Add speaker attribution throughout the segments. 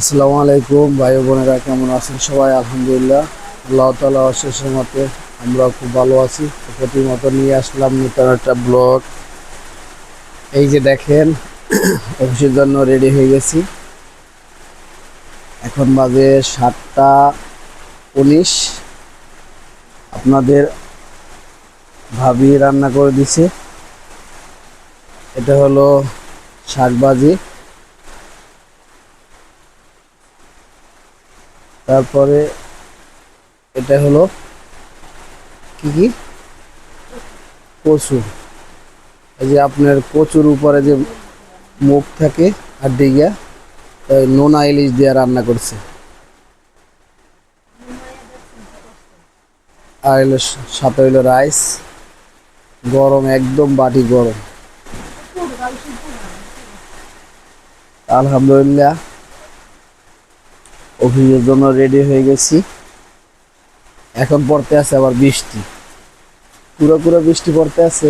Speaker 1: আসসালামু আলাইকুম, ভাই বোনেরা, কেমন আছেন সবাই? আলহামদুলিল্লাহ, আল্লাহ তালা অশেষের মতে আমরা খুব ভালো আছি। তো প্রতিমতো নিয়ে আসলাম নতুন একটা ব্লগ। এই যে দেখেন, অফিসের জন্য রেডি হয়ে গেছি। এখন বাজে সাতটা উনিশ। আপনাদের ভাবি রান্না করে দিছে। এটা হলো শাকবাজি। তারপরে এটা হলো কি কি? কচু এই যে আপনার কচুর উপরে যে মুখ থাকে, আর ডিগা নোনা ইলিশ দিয়ে রান্না করছে। আর হলো সাথে হইল রাইস। গরম, একদম বাটি গরম। আলহামদুলিল্লাহ। অফিসের জন্য রেডি হয়ে গেছি। এখন পড়তে আছে আবার বৃষ্টি। পুরো পুরো বৃষ্টি পড়তে আছে।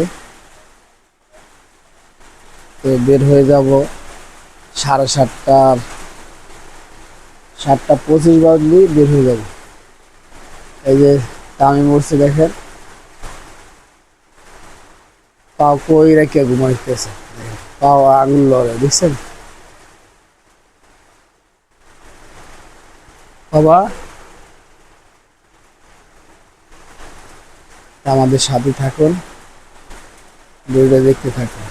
Speaker 1: তো বের হয়ে যাব সাড়ে সাতটার সাতটা পঁচিশ বাজলি বের হয়ে যাব। এই যে তামি মরছে দেখেন। পাও কই রেখে ঘুমাইতেছে? পাও আঙুল লড়ে, দেখছেন? বাবা। আমাদের সাথে থাকুন। ভিডিও দেখতে থাকুন।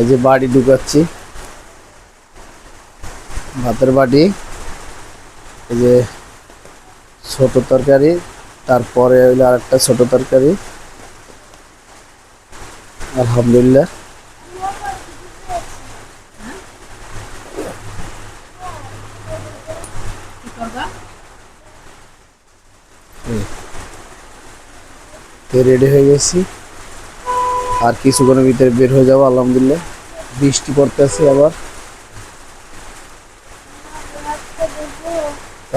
Speaker 1: এই যে বাড়ি ঢুকাচ্ছি। ভাতের বাটি। এই যে ছোট তরকারি, তারপরে হইল আরেকটা ছোট তরকারি। আলহামদুলিল্লাহ। রেডি হয়ে গেছি। আর কিছুক্ষণের ভিতরে বের হয়ে যাব, আলহামদুলিল্লাহ। বৃষ্টি পড়তেছে আবার।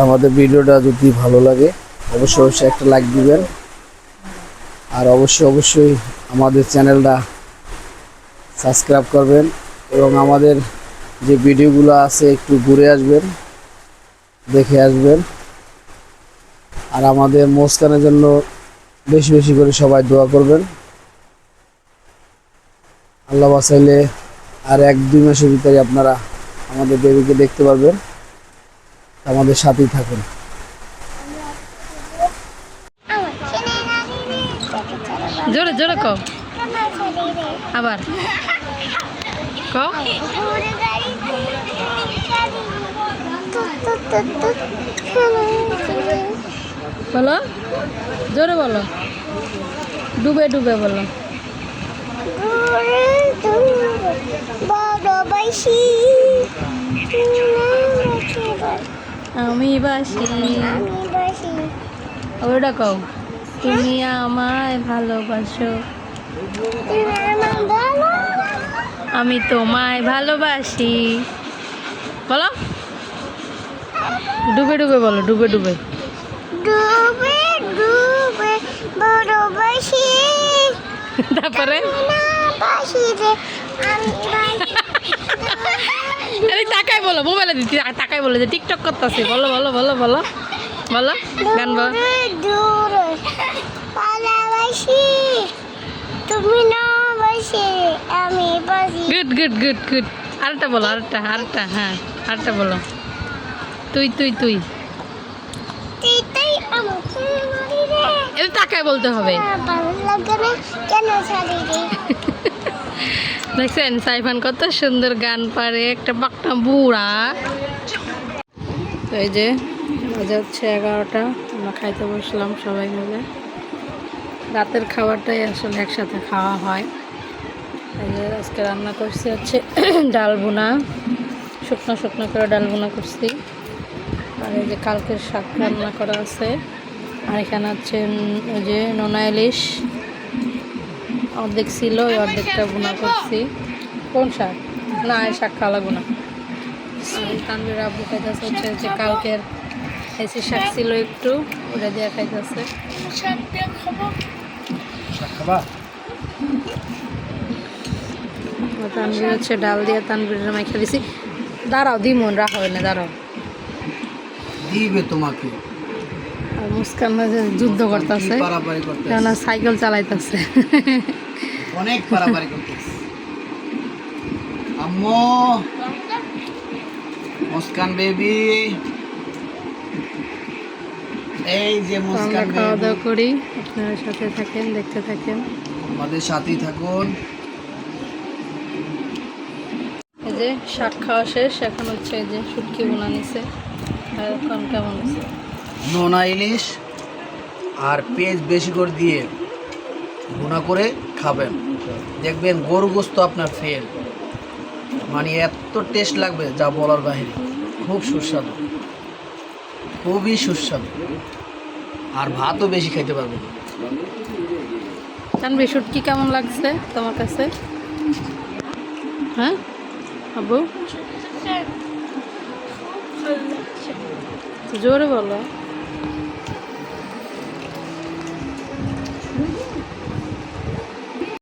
Speaker 1: আমাদের ভিডিওটা যদি ভালো লাগে, অবশ্যই অবশ্যই একটা লাইক দিবেন। আর অবশ্যই অবশ্যই আমাদের চ্যানেলটা সাবস্ক্রাইব করবেন এবং আমাদের যে ভিডিওগুলো আছে একটু ঘুরে আসবেন, দেখে আসবেন। আর আমাদের মোস্কানের জন্য বেশি বেশি করে সবাই দোয়া করবেন আল্লাহ বাসাইলে আর এক দুই মাসের ভিতরে আপনারা আমাদের দেবীকে দেখতে পারবেন আমাদের সাথেই থাকুন
Speaker 2: জোরে জোরে কও আবার কও বলো? জোরে বলো। ডুবে ডুবে বলো। আমি বাসি। ওটা কও। তুমি আমায় ভালোবাসো। আমি তোমায় ভালোবাসি। বলো। ডুবে ডুবে বলো, ডুবে ডুবে।
Speaker 3: ডুবে বড় বাসি
Speaker 2: তারপরে আরে তাকাই বলো মোবাইলে দিচ্ছি তাকাই বলো যে টিকটক করতেছি। বলো বলো বলো বলো। বলো গান বলো।
Speaker 3: তুমি না বাসি আমি বাসি
Speaker 2: গুড গুড গুড গুড। আরেকটা বলো আরেকটা আরেকটা হ্যাঁ আরেকটা বলো। তুই তুই তুই।
Speaker 3: তুই আমাকে মারি রে
Speaker 2: এটা তাকাই বলতে হবে।
Speaker 3: রে
Speaker 2: দেখছেন সাইফান কত সুন্দর গান পারে একটা বাকটা বুড়া। তো এই যে বাজে হচ্ছে এগারোটা আমরা খাইতে বসলাম সবাই মিলে। রাতের খাবারটাই আসলে একসাথে খাওয়া হয়। এই যে আজকে রান্না করছি হচ্ছে ডাল বোনা শুকনো শুকনো করে ডাল বোনা করছি। আর এই যে কালকের শাক রান্না করা আছে। আর এখানে হচ্ছে ওই যে নোনা ইলিশ। অর্ধেক ছিল, ওই অর্ধেকটা বোনা করছি। কোন শাক? না, এই শাক খাওয়া এই তানভীর আব্বু খাইতেছে হচ্ছে যে কালকের এসি শাক ছিল একটু, ওটা দিয়ে খাইতেছে। তানভীর হচ্ছে ডাল দিয়ে তানভীরের মাইখা দিছি। দাঁড়াও, দিমন, রাখা হয় না দাঁড়াও।
Speaker 1: দিবে তোমাকে।
Speaker 2: আর মুস্কান যুদ্ধ করতেছে কেন সাইকেল চালাইতেছে।
Speaker 1: অনেক পারাপারি করতেছে। আম্মু মুস্কান বেবি। এই যে মুস্কান
Speaker 2: খাওয়া দাওয়া করি আপনারা সাথে থাকেন দেখতে থাকেন।
Speaker 1: আমাদের সাথেই থাকুন।
Speaker 2: এই যে শাক খাওয়া শেষ এখন হচ্ছে এই যে শুটকি বোনা নিছে আর এখন কেমন আছে
Speaker 1: নোনা ইলিশ আর পেঁয়াজ বেশি করে দিয়ে ভুনা করে খাবেন। দেখবেন গরু গোস্ত আপনার ফেল মানে এত টেস্ট লাগবে যা বলার বাইরে খুব সুস্বাদু। খুবই সুস্বাদু। আর ভাতও বেশি খেতে পারবেন
Speaker 2: জানবি শুটকি কেমন লাগছে তোমার কাছে? হ্যাঁ? আবু জোরে বলো।